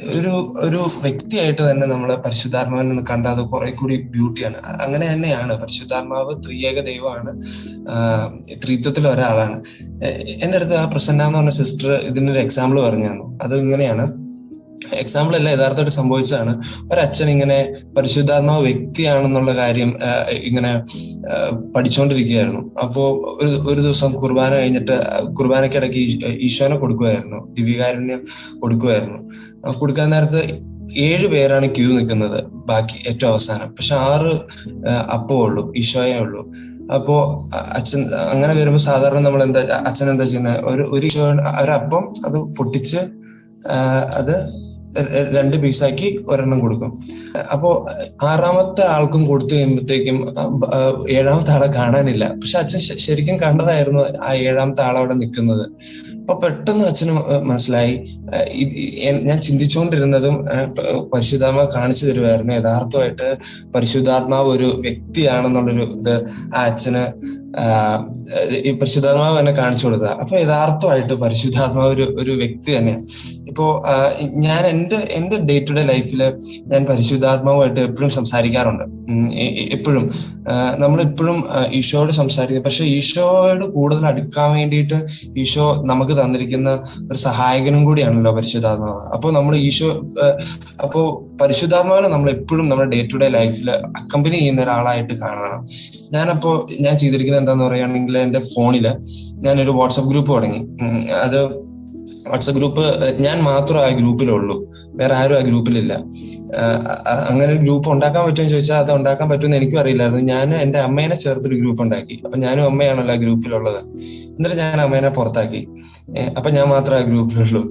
ഒരു ഒരു വ്യക്തിയായിട്ട് തന്നെ നമ്മളെ പരിശുദ്ധാത്മാവിനെ കണ്ട അത് കുറെ കൂടി ബ്യൂട്ടിയാണ്. അങ്ങനെ തന്നെയാണ്. പരിശുദ്ധാത്മാവ് ത്രിയേക ദൈവമാണ്. ത്രിത്വത്തിൽ ഒരാളാണ്. എന്റെ അടുത്ത് ആ പ്രസന്ന എന്ന് പറഞ്ഞ സിസ്റ്റർ ഇതിനൊരു എക്സാമ്പിൾ പറഞ്ഞു തന്നു അത് ഇങ്ങനെയാണ്. എക്സാമ്പിൾ അല്ല യഥാർത്ഥമായിട്ട് സംഭവിച്ചതാണ്. ഒരച്ഛൻ ഇങ്ങനെ പരിശുദ്ധാത്മാവ് വ്യക്തിയാണെന്നുള്ള കാര്യം ഇങ്ങനെ പഠിച്ചുകൊണ്ടിരിക്കുകയായിരുന്നു അപ്പോ ഒരു ഒരു ദിവസം കുർബാന കഴിഞ്ഞിട്ട് കുർബാനക്കിടയ്ക്ക് ഈശോനെ കൊടുക്കുമായിരുന്നു ദിവ്യകാരുണ്യം കൊടുക്കുമായിരുന്നു കൊടുക്കാൻ നേരത്ത് ഏഴ് പേരാണ് ക്യൂ നിൽക്കുന്നത് ബാക്കി ഏറ്റവും അവസാനം. പക്ഷെ ആറ് അപ്പോ ഉള്ളൂ ഈശോയെ ഉള്ളൂ. അപ്പോ അച്ഛൻ അങ്ങനെ വരുമ്പോൾ സാധാരണ നമ്മൾ എന്താ അച്ഛൻ എന്താ ചെയ്യുന്നത് ഒരു ഒരു ഒരപ്പം അത് പൊട്ടിച്ച് അത് രണ്ട് പീസാക്കി ഒരെണ്ണം കൊടുക്കും. അപ്പോ ആറാമത്തെ ആൾക്കും കൊടുത്തു കഴിയുമ്പോഴത്തേക്കും ഏഴാമത്തെ ആളെ കാണാനില്ല. പക്ഷെ അച്ഛൻ ശരിക്കും കണ്ടതായിരുന്നു ആ ഏഴാമത്തെ ആളവിടെ നിൽക്കുന്നത്. അപ്പൊ പെട്ടെന്ന് അച്ഛന് മനസ്സിലായി. ഞാൻ ചിന്തിച്ചുകൊണ്ടിരുന്നതും പരിശുദ്ധാത്മാവ് കാണിച്ചു തരുമായിരുന്നു യഥാർത്ഥമായിട്ട് പരിശുദ്ധാത്മാവ് ഒരു വ്യക്തിയാണെന്നുള്ളൊരു ഇത് ആ അച്ഛന് ഈ പരിശുദ്ധാത്മാവ് എന്നെ കാണിച്ചു കൊടുക്കുക അപ്പൊ യഥാർത്ഥമായിട്ട് പരിശുദ്ധാത്മാവ് ഒരു ഒരു വ്യക്തി തന്നെയാണ് ഇപ്പോ ഞാൻ എന്റെ എന്റെ ഡേ ടു ഡേ ലൈഫിൽ ഞാൻ പരിശുദ്ധാത്മാവുമായിട്ട് എപ്പോഴും സംസാരിക്കാറുണ്ട്. എപ്പോഴും. നമ്മൾ എപ്പോഴും ഈശോയോട് സംസാരിക്കും. പക്ഷെ ഈശോയോട് കൂടുതൽ അടുക്കാൻ വേണ്ടിയിട്ട് ഈശോ നമുക്ക് തന്നിരിക്കുന്ന ഒരു സഹായകനും കൂടിയാണല്ലോ പരിശുദ്ധാത്മാവ്. അപ്പോൾ നമ്മൾ ഈശോ അപ്പോൾ പരിശുദ്ധാത്മാവിനെ നമ്മൾ എപ്പോഴും നമ്മുടെ ഡേ ടു ഡേ ലൈഫിൽ അക്കമ്പനി ചെയ്യുന്ന ഒരാളായിട്ട് കാണണം. ഞാനപ്പോ ഞാൻ ചെയ്തിരിക്കുന്നത് എന്താന്ന് പറയുകയാണെങ്കിൽ എന്റെ ഫോണിൽ ഞാനൊരു വാട്സപ്പ് ഗ്രൂപ്പ് തുടങ്ങി. അത് വാട്സപ്പ് ഗ്രൂപ്പ് ഞാൻ മാത്രം ആ ഗ്രൂപ്പിലുള്ളൂ. വേറെ ആരും ആ ഗ്രൂപ്പിലില്ല. അങ്ങനെ ഒരു ഗ്രൂപ്പ് ഉണ്ടാക്കാൻ പറ്റുമെന്ന് ചോദിച്ചാൽ അത് ഉണ്ടാക്കാൻ പറ്റുമെന്ന് എനിക്കും അറിയില്ലായിരുന്നു. ഞാൻ എന്റെ അമ്മേനെ ചേർത്തൊരു ഗ്രൂപ്പ് ഉണ്ടാക്കി. അപ്പൊ ഞാനും അമ്മയാണല്ലോ ആ ഗ്രൂപ്പിലുള്ളത്. എന്നിട്ട് ഞാൻ അമ്മേനെ പുറത്താക്കി. അപ്പൊ ഞാൻ മാത്രം ആ ഗ്രൂപ്പിലുള്ളൂ.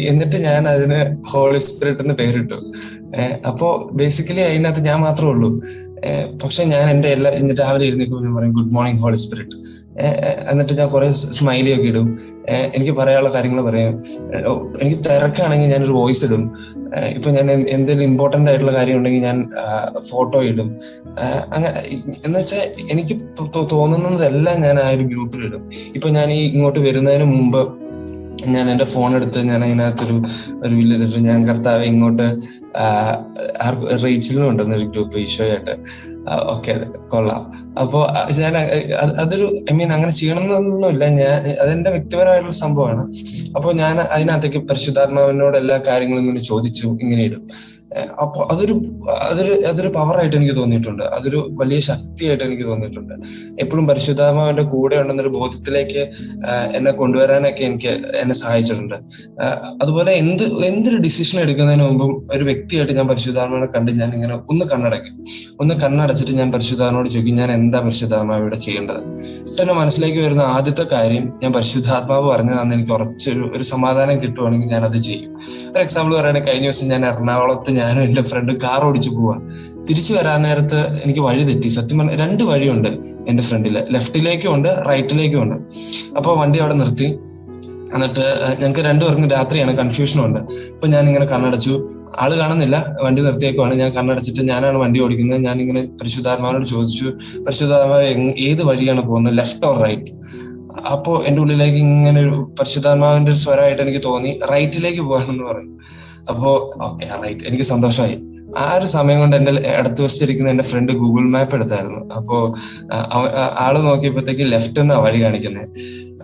എന്നിട്ട് ഞാൻ അതിന് ഹോളി സ്പിരിറ്റ് എന്ന് പേരിട്ടു. അപ്പോ ബേസിക്കലി അതിനകത്ത് ഞാൻ മാത്രമേ ഉള്ളൂ. പക്ഷെ ഞാൻ എന്റെ എല്ലാ എന്നിട്ട് രാവിലെ എഴുന്നേക്കുമ്പോൾ ഞാൻ പറയും ഗുഡ് മോർണിംഗ് ഹോളി സ്പിരിറ്റ് എന്നിട്ട് ഞാൻ കുറെ സ്മൈലി ഒക്കെ ഇടും. എനിക്ക് പറയാനുള്ള കാര്യങ്ങൾ പറയും. എനിക്ക് തിരക്കാണെങ്കിൽ ഞാനൊരു വോയിസ് ഇടും. ഇപ്പൊ ഞാൻ എന്തെങ്കിലും ഇമ്പോർട്ടന്റ് ആയിട്ടുള്ള കാര്യം ഉണ്ടെങ്കിൽ ഞാൻ ഫോട്ടോ ഇടും. അങ്ങനെ എന്ന് വെച്ചാൽ എനിക്ക് തോന്നുന്നതെല്ലാം ഞാൻ ആ ഒരു ഗ്രൂപ്പിൽ ഇടും. ഇപ്പൊ ഞാൻ ഈ ഇങ്ങോട്ട് വരുന്നതിന് മുമ്പ് ഞാൻ എന്റെ ഫോൺ എടുത്ത് ഞാൻ അതിനകത്തൊരു ഒരു വില്ലിട്ട് ഞാൻ കർത്താവ് ഇങ്ങോട്ട് റേച്ചിലും ഉണ്ടെന്ന് ഒരു ഗ്രൂപ്പ് ഈശോയായിട്ട്. ഓക്കെ കൊള്ളാം. അപ്പോൾ ഞാൻ അതൊരു ഐ മീൻ അങ്ങനെ ചെയ്യണമെന്നൊന്നുമില്ല. ഞാൻ അതെന്റെ വ്യക്തിപരമായിട്ടുള്ള സംഭവമാണ്. അപ്പോൾ ഞാൻ അതിനകത്തേക്ക് പരിശുദ്ധാത്മാവിനോട് എല്ലാ കാര്യങ്ങളും ഇങ്ങനെ ചോദിച്ചു ഇങ്ങനെ ഇടും. അപ്പൊ അതൊരു അതൊരു അതൊരു പവറായിട്ട് എനിക്ക് തോന്നിയിട്ടുണ്ട്. അതൊരു വലിയ ശക്തിയായിട്ട് എനിക്ക് തോന്നിയിട്ടുണ്ട്. എപ്പോഴും പരിശുദ്ധാത്മാവിന്റെ കൂടെ ഉണ്ടെന്നൊരു ബോധത്തിലേക്ക് എന്നെ കൊണ്ടുവരാനൊക്കെ എനിക്ക് എന്നെ സഹായിച്ചിട്ടുണ്ട്. അതുപോലെ എന്ത് എന്തൊരു ഡിസിഷൻ എടുക്കുന്നതിന് മുമ്പും ഒരു വ്യക്തിയായിട്ട് ഞാൻ പരിശുദ്ധാത്മാവിനെ കണ്ട് ഞാൻ ഇങ്ങനെ ഒന്ന് കണ്ണടയ്ക്കും. ഒന്ന് കണ്ണടച്ചിട്ട് ഞാൻ പരിശുദ്ധാത്മാവോട് ചോദിക്കും ഞാൻ എന്താ പരിശുദ്ധാത്മാവ് ഇവിടെ ചെയ്യേണ്ടത്? എന്നെ മനസ്സിലേക്ക് വരുന്ന ആദ്യത്തെ കാര്യം ഞാൻ പരിശുദ്ധാത്മാവ് പറഞ്ഞതാന്ന് എനിക്ക് കുറച്ചൊരു ഒരു സമാധാനം കിട്ടുവാണെങ്കിൽ ഞാൻ അത് ചെയ്യും. ഒരു എക്സാമ്പിൾ പറയുകയാണെങ്കിൽ കഴിഞ്ഞ ദിവസം ഞാൻ എറണാകുളത്ത് ഞാനും എന്റെ ഫ്രണ്ട് കാർ ഓടിച്ചു പോവാ. തിരിച്ചു വരാൻ നേരത്ത് എനിക്ക് വഴി തെറ്റി. സത്യം പറഞ്ഞ രണ്ട് വഴിയുണ്ട് എന്റെ ഫ്രണ്ടിൽ ലെഫ്റ്റിലേക്കും ഉണ്ട് റൈറ്റിലേക്കും ഉണ്ട്. അപ്പോൾ വണ്ടി അവിടെ നിർത്തി. എന്നിട്ട് ഞങ്ങൾക്ക് രണ്ടുപേർക്കും രാത്രിയാണ് കൺഫ്യൂഷനും ഉണ്ട് അപ്പൊ ഞാൻ ഇങ്ങനെ കണ്ണടച്ചു. ആൾ കാണുന്നില്ല. വണ്ടി നിർത്തിയേക്കുവാണ്. ഞാൻ കണ്ണടച്ചിട്ട് ഞാനാണ് വണ്ടി ഓടിക്കുന്നത്. ഞാൻ ഇങ്ങനെ പരിശുദ്ധാത്മാവിനോട് ചോദിച്ചു. പരിശുദ്ധാത്മാവ് ഏത് വഴിയാണ് പോകുന്നത്? ലെഫ്റ്റ് ഓർ റൈറ്റ് അപ്പോ എന്റെ ഉള്ളിലേക്ക് ഇങ്ങനെ ഒരു പരിശുദ്ധാത്മാവിന്റെ ഒരു സ്വരമായിട്ട് എനിക്ക് തോന്നി. റൈറ്റിലേക്ക് പോകാനെന്ന് പറഞ്ഞു. അപ്പോ ഓക്കെ റൈറ്റ് എനിക്ക് സന്തോഷമായി. ആ ഒരു സമയം കൊണ്ട് എന്റെ അടുത്ത് വെച്ചിരിക്കുന്ന എന്റെ ഫ്രണ്ട് ഗൂഗിൾ മാപ്പ് എടുത്തായിരുന്നു. അപ്പോ ആൾ നോക്കിയപ്പോഴത്തേക്ക് ലെഫ്റ്റ് എന്നാ വഴി കാണിക്കുന്നത്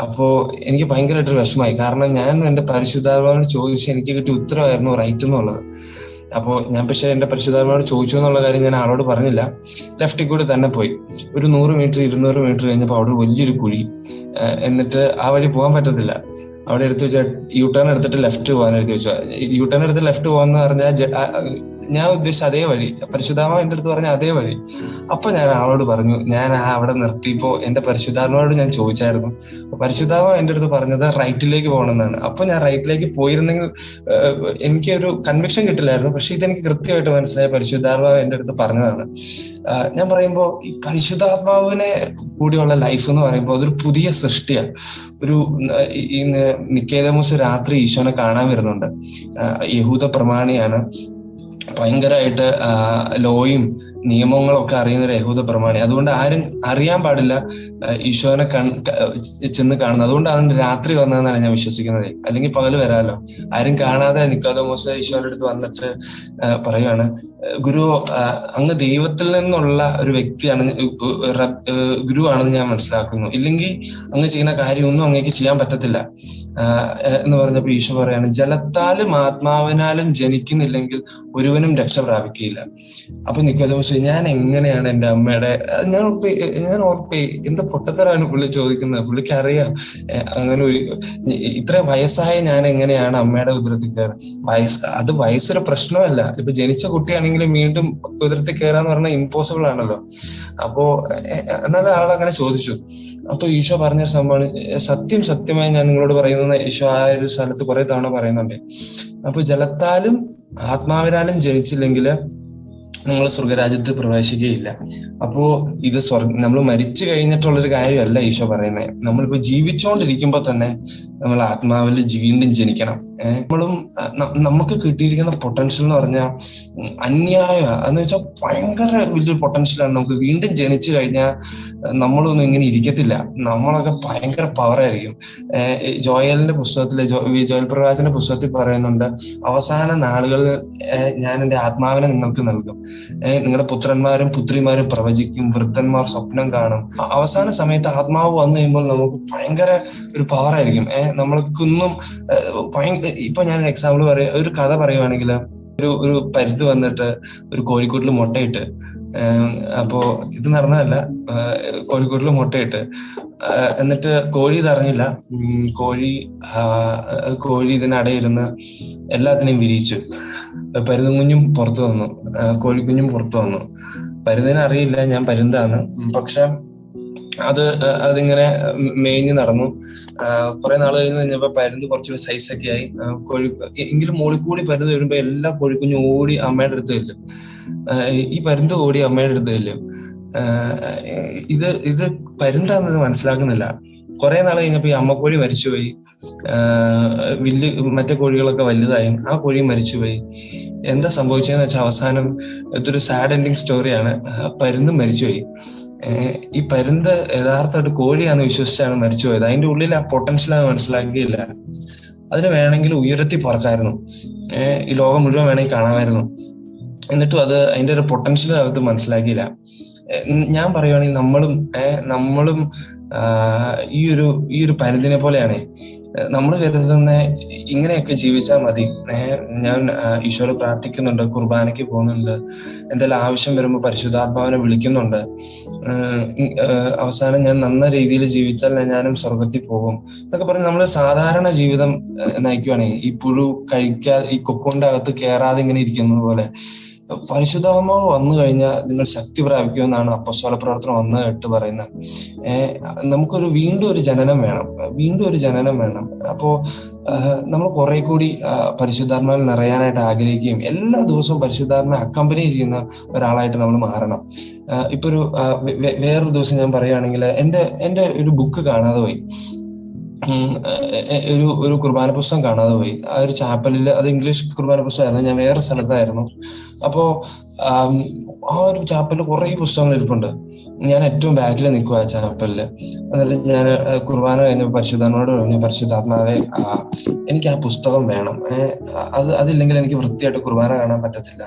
അപ്പോ എനിക്ക് ഭയങ്കരമായിട്ടൊരു വിഷമായി കാരണം ഞാൻ എന്റെ പരിശുദ്ധാത്മാവിനോട് ചോദിച്ചു എനിക്ക് കിട്ടിയ ഉത്തരവായിരുന്നു റൈറ്റ് എന്നുള്ളത്. അപ്പോ ഞാൻ പക്ഷെ എന്റെ പരിശുദ്ധാത്മാവിനോട് ചോദിച്ചു എന്നുള്ള കാര്യം ഞാൻ ആളോട് പറഞ്ഞില്ല. ലെഫ്റ്റിൽ കൂടി തന്നെ പോയി. ഒരു നൂറ് മീറ്റർ ഇരുന്നൂറ് മീറ്റർ കഴിഞ്ഞപ്പോൾ അവിടെ വലിയൊരു കുഴി എന്നിട്ട് ആ വഴി പോകാൻ പറ്റത്തില്ല. അവിടെ എടുത്തു വെച്ചാൽ യു ടേൺ എടുത്തിട്ട് ലെഫ്റ്റ് പോകാൻ എടുത്ത് വെച്ചാൽ യു ടേൺ എടുത്ത് ലെഫ്റ്റ് പോകാന്ന് പറഞ്ഞാൽ ഞാൻ ഉദ്ദേശിച്ച അതേ വഴി. പരിശുദ്ധാമ എന്റെ അടുത്ത് പറഞ്ഞ അതേ വഴി. അപ്പൊ ഞാൻ ആളോട് പറഞ്ഞു ഞാൻ അവിടെ നിർത്തിയപ്പോ എന്റെ പരിശുദ്ധാത്മാവോട് ഞാൻ ചോദിച്ചായിരുന്നു. പരിശുദ്ധാമ എന്റെ അടുത്ത് പറഞ്ഞത് റൈറ്റിലേക്ക് പോകണമെന്നാണ്. അപ്പൊ ഞാൻ റൈറ്റിലേക്ക് പോയിരുന്നെങ്കിൽ എനിക്ക് ഒരു കൺവിക്ഷൻ കിട്ടില്ലായിരുന്നു. പക്ഷെ ഇതെനിക്ക് കൃത്യമായിട്ട് മനസ്സിലായ പരിശുദ്ധാത്മാവ് എന്റെ അടുത്ത് പറഞ്ഞതാണ്. ഞാൻ പറയുമ്പോൾ ഈ പരിശുദ്ധാത്മാവിനെ കൂടിയുള്ള ലൈഫ് എന്ന് പറയുമ്പോൾ അതൊരു പുതിയ സൃഷ്ടിയാണ് ഒരു ഈ നിക്കേതമൂസ് രാത്രി ഈശോനെ കാണാൻ വരുന്നുണ്ട്. യഹൂദ പ്രമാണിയാണ്. ഭയങ്കരമായിട്ട് ലോയും നിയമങ്ങളൊക്കെ അറിയുന്ന ഒരു യഹൂദ പ്രമാണി. അതുകൊണ്ട് ആരും അറിയാൻ പാടില്ല ഈശോനെ കൺ ചെന്ന് കാണുന്നത്. അതുകൊണ്ടാണ് രാത്രി വന്നതെന്നാണ് ഞാൻ വിശ്വസിക്കുന്നത്. അല്ലെങ്കിൽ പകൽ വരാമല്ലോ ആരും കാണാതെ നിക്കോദമോസ് ഈശോന്റെ അടുത്ത് വന്നിട്ട് പറയുകയാണ് ഗുരു അങ്ങ് ദൈവത്തിൽ നിന്നുള്ള ഒരു വ്യക്തിയാണ് ഗുരുവാണെന്ന് ഞാൻ മനസ്സിലാക്കുന്നു. ഇല്ലെങ്കിൽ അങ്ങ് ചെയ്യുന്ന കാര്യമൊന്നും അങ്ങേക്ക് ചെയ്യാൻ പറ്റത്തില്ല. എന്ന് പറഞ്ഞപ്പോൾ ഈശോ പറയാണ് ജലത്താലും ആത്മാവിനാലും ജനിക്കുന്നില്ലെങ്കിൽ ഒരുവനും രക്ഷ പ്രാപിക്കുകയില്ല. അപ്പൊ നിക്കോദോസ് ഞാൻ എങ്ങനെയാണ് എന്റെ അമ്മയുടെ ഞാൻ ഞാൻ ഓർപ്പേ എന്ത് പൊട്ടത്തരാണ് പുള്ളി ചോദിക്കുന്നത്? പുള്ളിക്ക് അറിയാം അങ്ങനെ ഒരു ഇത്ര വയസ്സായ ഞാൻ എങ്ങനെയാണ് അമ്മയുടെ ഉദരത്തിൽ കയറുക വയസ്സ് അത് വയസ്സൊരു പ്രശ്നമല്ല. ഇപ്പൊ ജനിച്ച കുട്ടിയാണെങ്കിലും വീണ്ടും ഉദരത്തിൽ കയറാന്ന് പറഞ്ഞാൽ ഇമ്പോസിബിൾ ആണല്ലോ. അപ്പോ ആൾ അങ്ങനെ ചോദിച്ചു. അപ്പൊ ഈശോ പറഞ്ഞൊരു സംഭവമാണ് സത്യം സത്യമായി ഞാൻ നിങ്ങളോട് പറയുന്നത് ഈശോ ആ ഒരു സ്ഥലത്ത് കുറെ തവണ പറയുന്നുണ്ട്. അപ്പൊ ജലത്താലും ആത്മാവിനാലും ജനിച്ചില്ലെങ്കിൽ നിങ്ങൾ സ്വർഗരാജ്യത്ത് പ്രവേശിക്കുകയില്ല. അപ്പോ ഇത് സ്വർഗ നമ്മൾ മരിച്ചു കഴിഞ്ഞിട്ടുള്ളൊരു കാര്യമല്ല ഈശോ പറയുന്നത് നമ്മളിപ്പോ ജീവിച്ചുകൊണ്ടിരിക്കുമ്പോ തന്നെ നമ്മൾ ആത്മാവിൽ വീണ്ടും ജനിക്കണം. നമ്മളും നമുക്ക് കിട്ടിയിരിക്കുന്ന പൊട്ടൻഷ്യൽ എന്ന് പറഞ്ഞാൽ അന്യായ എന്ന് വെച്ചാൽ ഭയങ്കര വലിയൊരു പൊട്ടൻഷ്യലാണ് നമുക്ക് വീണ്ടും ജനിച്ചു കഴിഞ്ഞാൽ നമ്മളൊന്നും ഇങ്ങനെ ഇരിക്കത്തില്ല. നമ്മളൊക്കെ ഭയങ്കര പവറായിരിക്കും ജോയലിന്റെ പുസ്തകത്തിൽ ജോയൽ പ്രകാശിന്റെ പുസ്തകത്തിൽ പറയുന്നുണ്ട് അവസാന നാളുകളിൽ ഞാൻ എന്റെ ആത്മാവിനെ നിങ്ങൾക്ക് നൽകും. നിങ്ങളുടെ പുത്രന്മാരും പുത്രിമാരും പ്രവചിക്കും വൃദ്ധന്മാർ സ്വപ്നം കാണും. അവസാന സമയത്ത് ആത്മാവ് വന്നു കഴിയുമ്പോൾ നമുക്ക് ഭയങ്കര ഒരു പവറായിരിക്കും ഏഹ് നമ്മൾക്കൊന്നും ഇപ്പൊ ഞാൻ ഒരു എക്സാമ്പിൾ പറയാം. ഒരു കഥ പറയുവാണെങ്കിൽ ഒരു ഒരു പരിധി വന്നിട്ട് ഒരു കോഴിക്കോട്ടിൽ മുട്ടയിട്ട് അപ്പോ ഇത് നടന്നതല്ല കോഴിക്കോട്ടിൽ മുട്ടയിട്ട് എന്നിട്ട് കോഴി ഇത് അറിഞ്ഞില്ല. കോഴി കോഴി ഇതിനടയിരുന്ന് എല്ലാത്തിനെയും വിരിയിച്ചു. പരുന്തും കുഞ്ഞും പുറത്തു വന്നു. കോഴിക്കുഞ്ഞും പുറത്തു വന്നു. പരുതിനെ അറിയില്ല ഞാൻ പരുന്താണ്. പക്ഷെ അത് അതിങ്ങനെ മേഞ്ഞ് നടന്നു. കുറെ നാൾ കഴിഞ്ഞ് കഴിഞ്ഞപ്പോ പരുന്ത് കുറച്ചൊരു സൈസൊക്കെ ആയി. കോഴി എങ്കിലും മുകളിൽ കൂടി പരുന്ത് വരുമ്പോ എല്ലാ കോഴിക്കുഞ്ഞും ഓടി അമ്മയുടെ അടുത്ത് ചെല്ലും. ഈ പരുന്ത് ഓടി അമ്മയുടെ അടുത്ത് ചെല്ലും. ഇത് ഇത് പരുന്താണെന്ന് മനസ്സിലാക്കുന്നില്ല. കുറെ നാൾ കഴിഞ്ഞപ്പോ ഈ അമ്മക്കോഴി മരിച്ചുപോയി. വലിയ മറ്റേ കോഴികളൊക്കെ വലുതായി. ആ കോഴി മരിച്ചുപോയി. എന്താ സംഭവിച്ചതെന്ന് വെച്ചാൽ അവസാനം ഇതൊരു സാഡ് എൻഡിങ് സ്റ്റോറിയാണ് പരുന്ത് മരിച്ചുപോയി. ഈ പരുന്ത് യഥാർത്ഥമായിട്ട് കോഴിയാന്ന് വിശ്വസിച്ചാണ് മരിച്ചുപോയത് അതിന്റെ ഉള്ളിൽ ആ പൊട്ടൻഷ്യൽ അത് മനസ്സിലാക്കിയില്ല. അതിന് വേണമെങ്കിൽ ഉയർത്തി പറക്കായിരുന്നു. ഈ ലോകം മുഴുവൻ വേണമെങ്കിൽ കാണാമായിരുന്നു. എന്നിട്ടും അത് അതിന്റെ ഒരു പൊട്ടൻഷ്യൽ അകത്ത് മനസ്സിലാക്കിയില്ല. ഞാൻ പറയുവാണെങ്കിൽ നമ്മളും നമ്മളും ഈ ഒരു ഈ ഒരു പരുന്തിനെ പോലെയാണ്. നമ്മൾ കരുതുന്ന ഇങ്ങനെയൊക്കെ ജീവിച്ചാൽ മതി. ഞാൻ ഈശോ പ്രാർത്ഥിക്കുന്നുണ്ട് കുർബാനയ്ക്ക് പോകുന്നുണ്ട്. എന്തെങ്കിലും ആവശ്യം വരുമ്പോൾ പരിശുദ്ധാത്മാവിനെ വിളിക്കുന്നുണ്ട്. അവസാനം ഞാൻ നന്ന രീതിയിൽ ജീവിച്ചാൽ ഞാനും സ്വർഗത്തിൽ പോകും. എന്നൊക്കെ പറഞ്ഞ് നമ്മൾ സാധാരണ ജീവിതം നയിക്കുവാണെങ്കിൽ നയിക്കുവാണ്. ഈ പുഴു കഴിക്കാതെ ഈ കൊക്കുകൊണ്ട് അകത്ത് കയറാതെ ഇങ്ങനെ ഇരിക്കുന്നത് പോലെ പരിശുദ്ധാത്മാവ് വന്നു കഴിഞ്ഞാൽ നിങ്ങൾ ശക്തി പ്രാപിക്കുമെന്നാണ് അപ്പസ്വല പ്രവർത്തനം ഒന്ന് എട്ട് പറയുന്നത്. നമുക്കൊരു വീണ്ടും ഒരു ജനനം വേണം. വീണ്ടും ഒരു ജനനം വേണം. അപ്പോ നമ്മൾ കുറെ കൂടി പരിശുദ്ധാത്മാവിൽ നിറയാനായിട്ട് ആഗ്രഹിക്കുകയും എല്ലാ ദിവസവും പരിശുദ്ധാത്മ അക്കമ്പനി ചെയ്യുന്ന ഒരാളായിട്ട് നമ്മൾ മാറണം. ഇപ്പൊ ഒരു വേറൊരു ദിവസം ഞാൻ പറയുകയാണെങ്കിൽ എന്റെ എന്റെ ഒരു ബുക്ക് കാണാതെ പോയി. ഒരു ഒരു കുർബാന പുസ്തകം കാണാതെ പോയി. ആ ഒരു ചാപ്പലിൽ അത് ഇംഗ്ലീഷ് കുർബാന പുസ്തകമായിരുന്നു. ഞാൻ വേറെ സ്ഥലത്തായിരുന്നു. അപ്പോ ആം, ഒരു ചാപ്പലിൽ കുറെ പുസ്തകങ്ങൾ ഇരിപ്പുണ്ട്. ഞാൻ ഏറ്റവും ബാക്കിൽ നിൽക്കുക ആ ചാപ്പലിൽ എന്നിട്ട് ഞാൻ കുർബാന കഴിഞ്ഞ പരിശുദ്ധനോട് പറഞ്ഞു പരിശുദ്ധാത്മാവെ എനിക്ക് ആ പുസ്തകം വേണം. അത് അതില്ലെങ്കിൽ എനിക്ക് വൃത്തിയായിട്ട് കുർബാന കാണാൻ പറ്റത്തില്ല.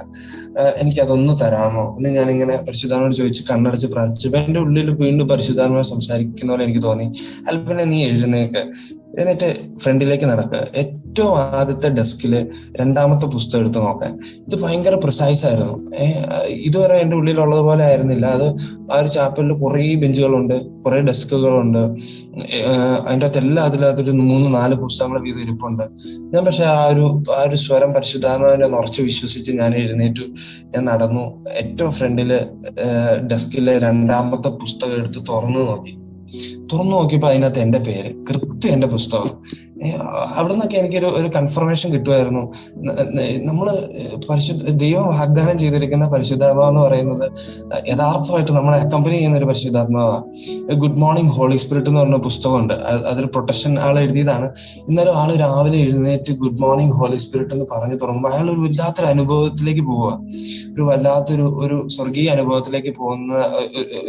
എനിക്ക് അതൊന്ന് തരാമോ? എന്ന് ഇങ്ങനെ പരിശുദ്ധാത്മാവോട് ചോദിച്ച് കണ്ണടച്ച് പ്രാർത്ഥിച്ചപ്പോ എന്റെ ഉള്ളിൽ വീണ്ടും പരിശുദ്ധാത്മാവ് സംസാരിക്കുന്ന പോലെ എനിക്ക് തോന്നി. അല്പനെ നീ എഴുന്നേക്ക്. എന്നിട്ട് ഫ്രണ്ടിലേക്ക് നടക്കുക. ഏറ്റവും ആദ്യത്തെ ഡെസ്കിൽ രണ്ടാമത്തെ പുസ്തകം എടുത്ത് നോക്കാൻ. ഇത് ഭയങ്കര പ്രിസൈസ് ആയിരുന്നു. ഇതുവരെ എന്റെ ഉള്ളിലുള്ളത് പോലെ ആയിരുന്നില്ല. അത് ആ ഒരു ചാപ്പലിൽ കുറേ ബെഞ്ചുകളുണ്ട് കുറേ ഡെസ്കുകളുണ്ട് അതിന്റെ അകത്ത് എല്ലാ അതിലകത്തൊരു മൂന്ന് നാല് പുസ്തകങ്ങൾ വീതം ഇരിപ്പുണ്ട്. ഞാൻ പക്ഷെ ആ ഒരു ആ ഒരു സ്വരം പരിശുദ്ധാത്മാവിനെ ഉറച്ചു വിശ്വസിച്ച് ഞാൻ എഴുന്നേറ്റു. ഞാൻ നടന്നു. ഏറ്റവും ഫ്രണ്ടിൽ ഡെസ്കിലെ രണ്ടാമത്തെ പുസ്തകം എടുത്ത് തുറന്നു നോക്കി. തുറന്നു നോക്കിയപ്പോൾ അതിനകത്ത് എന്റെ പേര് കൃത്യം എന്റെ പുസ്തകം. അവിടെ നിന്നൊക്കെ എനിക്കൊരു ഒരു കൺഫർമേഷൻ കിട്ടുമായിരുന്നു. നമ്മൾ പരിശുദ്ധ ദൈവം വാഗ്ദാനം ചെയ്തിരിക്കുന്ന പരിശുദ്ധാത്മാവ് എന്ന് പറയുന്നത് യഥാർത്ഥമായിട്ട് നമ്മളെ അക്കമ്പനി ചെയ്യുന്ന ഒരു പരിശുദ്ധാത്മാവാണ് ഗുഡ് മോർണിംഗ് ഹോളി സ്പിരിറ്റ് എന്ന് പറഞ്ഞ പുസ്തകമുണ്ട്. അതൊരു പ്രൊട്ടക്ഷൻ ആൾ എഴുതിയതാണ്. ഇന്നലെ ആൾ രാവിലെ എഴുന്നേറ്റ് ഗുഡ് മോർണിംഗ് ഹോളി സ്പിരിറ്റ് എന്ന് പറഞ്ഞു തുടങ്ങുമ്പോൾ അയാൾ ഒരു വല്ലാത്തൊരു അനുഭവത്തിലേക്ക് പോവുക ഒരു വല്ലാത്തൊരു ഒരു സ്വർഗീയ അനുഭവത്തിലേക്ക് പോകുന്ന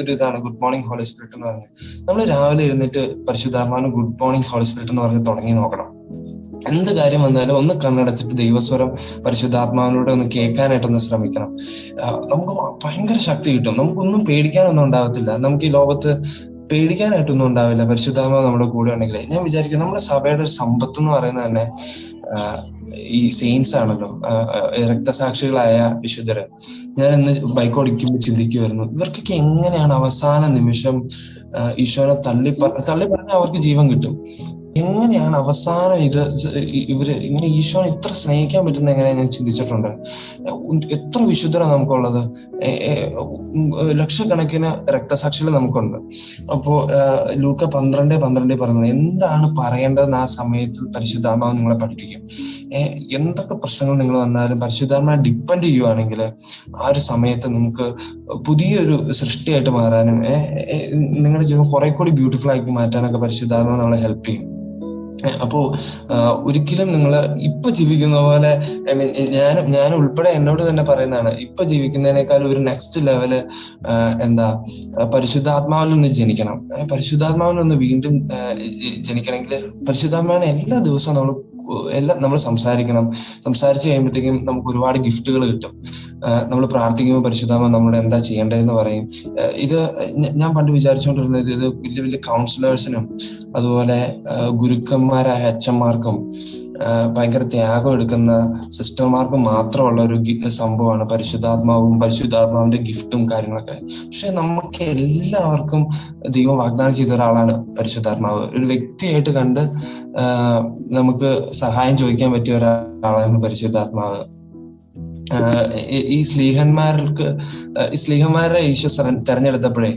ഒരു ഇതാണ് ഗുഡ് മോർണിംഗ് ഹോളി സ്പിരിറ്റ് എന്ന് പറഞ്ഞത് നമ്മൾ രാവിലെ എഴുന്നേറ്റ് പരിശുദ്ധാത്മാവിന് ഗുഡ് മോർണിംഗ് ഹോളി സ്പിരിറ്റ് എന്ന് പറഞ്ഞ് തുടങ്ങി നോക്കണം. എന്ത് കാര്യം വന്നാലും ഒന്ന് കണ്ണടച്ചിട്ട് ദൈവസ്വരം പരിശുദ്ധാത്മാവിലൂടെ ഒന്ന് കേൾക്കാനായിട്ട് ഒന്ന് ശ്രമിക്കണം നമുക്ക് ഭയങ്കര ശക്തി കിട്ടും. നമുക്കൊന്നും പേടിക്കാനൊന്നും ഉണ്ടാവത്തില്ല. നമുക്ക് ഈ ലോകത്ത് പേടിക്കാനായിട്ടൊന്നും ഉണ്ടാവില്ല. പരിശുദ്ധാത്മാവ് നമ്മുടെ കൂടെ ഉണ്ടെങ്കിൽ ഞാൻ വിചാരിക്കും നമ്മുടെ സഭയുടെ ഒരു സമ്പത്ത് എന്ന് പറയുന്നത് തന്നെ ഈ സെയിൻസ് ആണല്ലോ. രക്തസാക്ഷികളായ വിശുദ്ധരെ. ഞാൻ ഇന്ന് ബൈക്ക് ഓടിക്കുമ്പോൾ ചിന്തിക്കുമായിരുന്നു ഇവർക്കൊക്കെ എങ്ങനെയാണ് അവസാന നിമിഷം ഈശോനെ തള്ളി തള്ളി പറഞ്ഞാൽ അവർക്ക് ജീവൻ കിട്ടും. എങ്ങനെയാണ് അവസാനം ഇത് ഇവർ ഇങ്ങനെ ഈശോനെ ഇത്ര സ്നേഹിക്കാൻ പറ്റുന്ന എങ്ങനെ ഞാൻ ചിന്തിച്ചിട്ടുണ്ട്. എത്ര വിശുദ്ധരാണ് നമുക്കുള്ളത്. ലക്ഷക്കണക്കിന് രക്തസാക്ഷികൾ നമുക്കുണ്ട്. അപ്പോ ലൂക്ക പന്ത്രണ്ട് പന്ത്രണ്ട് പറഞ്ഞത് എന്താണ് പറയേണ്ടതെന്ന് ആ സമയത്ത് പരിശുദ്ധാമാവ് നിങ്ങളെ പഠിപ്പിക്കും. എന്തൊക്കെ പ്രശ്നങ്ങൾ നിങ്ങൾ വന്നാലും പരിശുദ്ധാത്മാ ഡിപ്പെൻഡ് ചെയ്യുവാണെങ്കിൽ ആ ഒരു സമയത്ത് നമുക്ക് പുതിയൊരു സൃഷ്ടിയായിട്ട് മാറാനും നിങ്ങളുടെ ജീവിതം കുറെ കൂടി ബ്യൂട്ടിഫുൾ ആക്കി മാറ്റാനൊക്കെ പരിശുദ്ധാത്മാ നമ്മളെ ഹെൽപ്പ് ചെയ്യും. അപ്പോ ഒരിക്കലും നിങ്ങൾ ഇപ്പൊ ജീവിക്കുന്ന പോലെ ഐ മീൻ ഞാൻ ഞാൻ ഉൾപ്പെടെ എന്നോട് തന്നെ പറയുന്നതാണ് ഇപ്പൊ ജീവിക്കുന്നതിനേക്കാൾ ഒരു നെക്സ്റ്റ് ലെവൽ എന്താ പരിശുദ്ധാത്മാവിൽ നിന്ന് ജനിക്കണം. പരിശുദ്ധാത്മാവിൽ വീണ്ടും ജനിക്കണമെങ്കിൽ പരിശുദ്ധാത്മാവിനെ എല്ലാ ദിവസവും നമ്മൾ എല്ലാം നമ്മൾ സംസാരിക്കണം. സംസാരിച്ച് കഴിയുമ്പോഴത്തേക്കും നമുക്ക് ഒരുപാട് ഗിഫ്റ്റുകൾ കിട്ടും. നമ്മൾ പ്രാർത്ഥിക്കുമ്പോൾ പരിശുദ്ധാമ നമ്മൾ എന്താ ചെയ്യേണ്ടതെന്ന് പറയും. ഇത് ഞാൻ പണ്ട് വിചാരിച്ചുകൊണ്ടിരുന്നത് ഇത് വലിയ വലിയ കൗൺസിലേഴ്സിനും അതുപോലെ ഗുരുക്കന്മാരായ അച്ഛന്മാർക്കും ഭയങ്കര ത്യാഗം എടുക്കുന്ന സിസ്റ്റർമാർക്കും മാത്രമുള്ള ഒരു സംഭവമാണ് പരിശുദ്ധാത്മാവും പരിശുദ്ധാത്മാവിന്റെ ഗിഫ്റ്റും കാര്യങ്ങളൊക്കെ. പക്ഷെ നമുക്ക് എല്ലാവർക്കും ദൈവം വാഗ്ദാനം ചെയ്ത ഒരാളാണ് പരിശുദ്ധാത്മാവ്. ഒരു വ്യക്തിയായിട്ട് കണ്ട് നമുക്ക് സഹായം ചോദിക്കാൻ പറ്റിയ ഒരാളാണ് പരിശുദ്ധാത്മാവ്. ഈ സ്ലീഹന്മാർക്ക് സ്ലീഹന്മാരുടെ ഈശോ തെരഞ്ഞെടുത്തപ്പോഴേ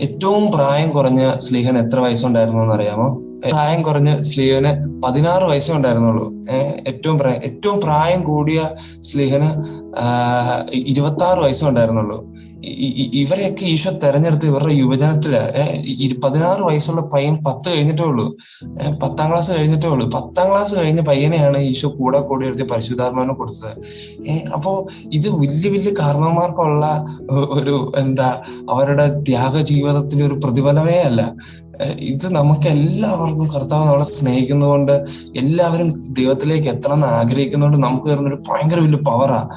ഏറ്റവും പ്രായം കുറഞ്ഞ സ്ലീഹൻ എത്ര വയസ്സുണ്ടായിരുന്നു എന്ന് അറിയാമോ പ്രായം കുറഞ്ഞ സ്ലീഹന് പതിനാറ് വയസ്സേ ഉണ്ടായിരുന്നുള്ളൂ ഏറ്റവും പ്രായം ഏറ്റവും പ്രായം കൂടിയ സ്ലീഹന് ഇരുപത്തി ആറ് വയസ്സേ ഉണ്ടായിരുന്നുള്ളൂ ഇവരെയൊക്കെ ഈശോ തെരഞ്ഞെടുത്ത് ഇവരുടെ യുവജനത്തിൽ പതിനാറ് വയസ്സുള്ള പയ്യൻ പത്ത് കഴിഞ്ഞിട്ടേ ഉള്ളൂ. പത്താം ക്ലാസ് കഴിഞ്ഞിട്ടേ ഉള്ളൂ. പത്താം ക്ലാസ് കഴിഞ്ഞ പയ്യനെയാണ് ഈശോ കൂടെ കൂടി എടുത്ത് പരിശുദ്ധാത്മാവിനെ കൊടുത്തത്. അപ്പോ ഇത് വലിയ വലിയ കാരണവന്മാർക്കുള്ള ഒരു എന്താ അവരുടെ ത്യാഗ ജീവിതത്തിലെ ഒരു പ്രതിഫലമേ അല്ല. ഇത് നമുക്ക് എല്ലാവർക്കും കർത്താവ് നമ്മളെ സ്നേഹിക്കുന്നതുകൊണ്ട് എല്ലാവരും ദൈവത്തിലേക്ക് എത്തണം എന്ന് ആഗ്രഹിക്കുന്നതുകൊണ്ട് നമുക്ക് വരുന്നൊരു ഭയങ്കര വലിയ പവറാ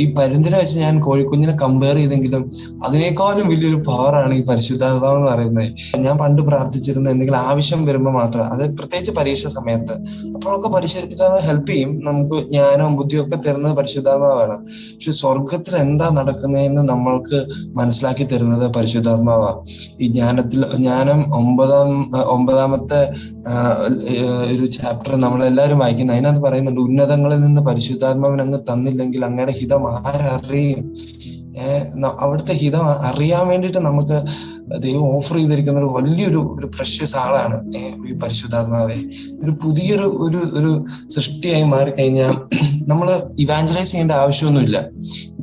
ഈ പരിന്തിനെ വെച്ച് ഞാൻ കോഴിക്കുഞ്ഞിനെ കമ്പയർ ചെയ്തെങ്കിലും അതിനേക്കാളും വലിയൊരു പവറാണ് ഈ പരിശുദ്ധാത്മാവ് എന്ന് പറയുന്നത്. ഞാൻ പണ്ട് പ്രാർത്ഥിച്ചിരുന്ന എന്തെങ്കിലും ആവശ്യം വരുമ്പോൾ മാത്രം അത് പ്രത്യേകിച്ച് പരീക്ഷ സമയത്ത്. അപ്പോഴൊക്കെ പരിശുദ്ധാത്മാവ് ഹെൽപ്പ് ചെയ്യും. നമുക്ക് ജ്ഞാനവും ബുദ്ധിയും ഒക്കെ തരുന്നത് പരിശുദ്ധാത്മാവാണ്. പക്ഷെ സ്വർഗത്തിൽ എന്താ നടക്കുന്നതെന്ന് നമ്മൾക്ക് മനസ്സിലാക്കി തരുന്നത് പരിശുദ്ധാത്മാവാണ്. ഈ ജ്ഞാനത്തിൽ ജ്ഞാനം ഒമ്പതാം ഒമ്പതാമത്തെ ഒരു ചാപ്റ്റർ നമ്മളെല്ലാവരും വായിക്കുന്നത് അതിനകത്ത് പറയുന്നുണ്ട് ഉന്നതങ്ങളിൽ നിന്ന് പരിശുദ്ധാത്മാവിന് അങ്ങ് തന്നില്ലെങ്കിൽ അങ്ങയുടെ ഹിതം ആരറിയും? ഏഹ് അവിടുത്തെ ഹിതം അറിയാൻ വേണ്ടിയിട്ട് നമുക്ക് ദൈവം ഓഫർ ചെയ്തിരിക്കുന്ന ഒരു വലിയൊരു ഒരു പ്രഷ്യസ് ആളാണ് ഈ പരിശുദ്ധാത്മാവെ. ഒരു പുതിയൊരു ഒരു ഒരു സൃഷ്ടിയായി മാറിക്കഴിഞ്ഞാൽ നമ്മൾ ഇവാഞ്ചലൈസ് ചെയ്യേണ്ട ആവശ്യമൊന്നുമില്ല.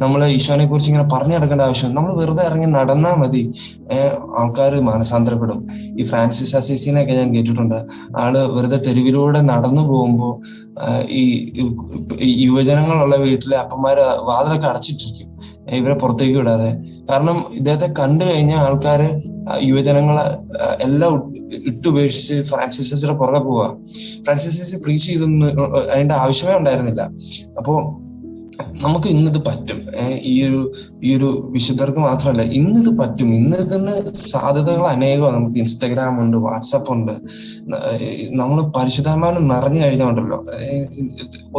നമ്മൾ ഈശോനെ കുറിച്ച് ഇങ്ങനെ പറഞ്ഞു നടക്കേണ്ട ആവശ്യം നമ്മൾ വെറുതെ ഇറങ്ങി നടന്നാൽ മതി. ആൾക്കാർ മാനസാന്തരപ്പെടും. ഈ ഫ്രാൻസിസ് അസീസിനെയൊക്കെ ഞാൻ കേട്ടിട്ടുണ്ട്. ആൾ വെറുതെ തെരുവിലൂടെ നടന്നു പോകുമ്പോൾ ഈ യുവജനങ്ങളുള്ള വീട്ടിലെ അപ്പന്മാര് വാതിലൊക്കെ അടച്ചിട്ടിരിക്കും. ഇവരെ പുറത്തേക്ക് വിടാതെ. കാരണം ഇദ്ദേഹത്തെ കണ്ടു കഴിഞ്ഞാൽ ആൾക്കാര് യുവജനങ്ങളെ എല്ലാം ഇട്ടുപേക്ഷിച്ച് ഫ്രാൻസിസിന്റെ പുറകെ പോവുക ഫ്രാൻസിസ് പ്രീച്ച് ചെയ്തൊന്നും അതിന്റെ ആവശ്യമേ ഉണ്ടായിരുന്നില്ല. അപ്പോ നമുക്ക് ഇന്നത് പറ്റും. ഈ ഒരു ഈ ഒരു വിശുദ്ധർക്ക് മാത്രമല്ല ഇന്നിത് പറ്റും. ഇന്ന് ഇതിന് സാധ്യതകൾ അനേകമാണ്. നമുക്ക് ഇൻസ്റ്റാഗ്രാം ഉണ്ട് വാട്സപ്പ് ഉണ്ട്. നമ്മൾ പരിശുദ്ധമാനം നിറഞ്ഞു കഴിഞ്ഞുണ്ടല്ലോ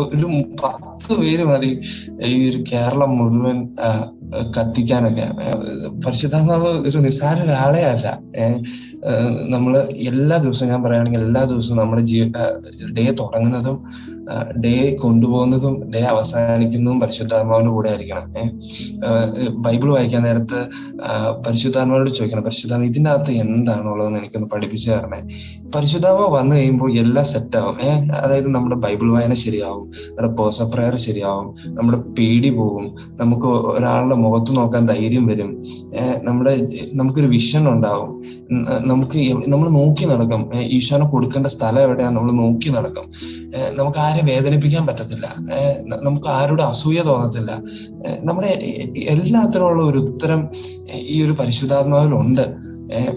ഒരു പത്ത് പേര് മതി ഈ ഒരു കേരളം മുഴുവൻ കത്തിക്കാനൊക്കെ. പരിശുദ്ധാത്മാവ് ഒരു നിസ്സാര ഒരാളെ അല്ല. നമ്മൾ എല്ലാ ദിവസവും ഞാൻ പറയുകയാണെങ്കിൽ എല്ലാ ദിവസവും നമ്മുടെ ജീവിത ഡേ തുടങ്ങുന്നതും ഡേ കൊണ്ടുപോകുന്നതും ഡേ അവസാനിക്കുന്നതും പരിശുദ്ധാത്മാവിന്റെ കൂടെ ആയിരിക്കണം. ബൈബിൾ വായിക്കാൻ നേരത്ത് പരിശുദ്ധാത്മാവോട് ചോദിക്കണം പരിശുദ്ധാത്മ ഇതിനകത്ത് എന്താണുള്ളതെന്ന് എനിക്കൊന്ന് പഠിപ്പിച്ചു തരണേ. പരിശുദ്ധാത്മ വന്നു കഴിയുമ്പോൾ എല്ലാം സെറ്റാവും ഏഹ് അതായത് നമ്മുടെ ബൈബിൾ വായന ശരിയാവും നമ്മുടെ പേഴ്സൺ പ്രയർ ശരിയാവും നമ്മുടെ പേടി പോകും നമുക്ക് ഒരാളുടെ മുഖത്ത് നോക്കാൻ ധൈര്യം വരും. നമ്മുടെ നമുക്കൊരു വിഷൻ ഉണ്ടാവും. നമുക്ക് നമ്മൾ നോക്കി നടക്കും. ഈശാന കൊടുക്കേണ്ട സ്ഥലം എവിടെയാണ് നമ്മൾ നോക്കി നടക്കും. നമുക്ക് ആരെ വേദനിപ്പിക്കാൻ പറ്റത്തില്ല. നമുക്ക് ആരുടെ അസൂയ തോന്നത്തില്ല. നമ്മുടെ എല്ലാത്തിനുള്ള ഒരു ഉത്തരം ഈ ഒരു പരിശുദ്ധാത്മാവിലുണ്ട്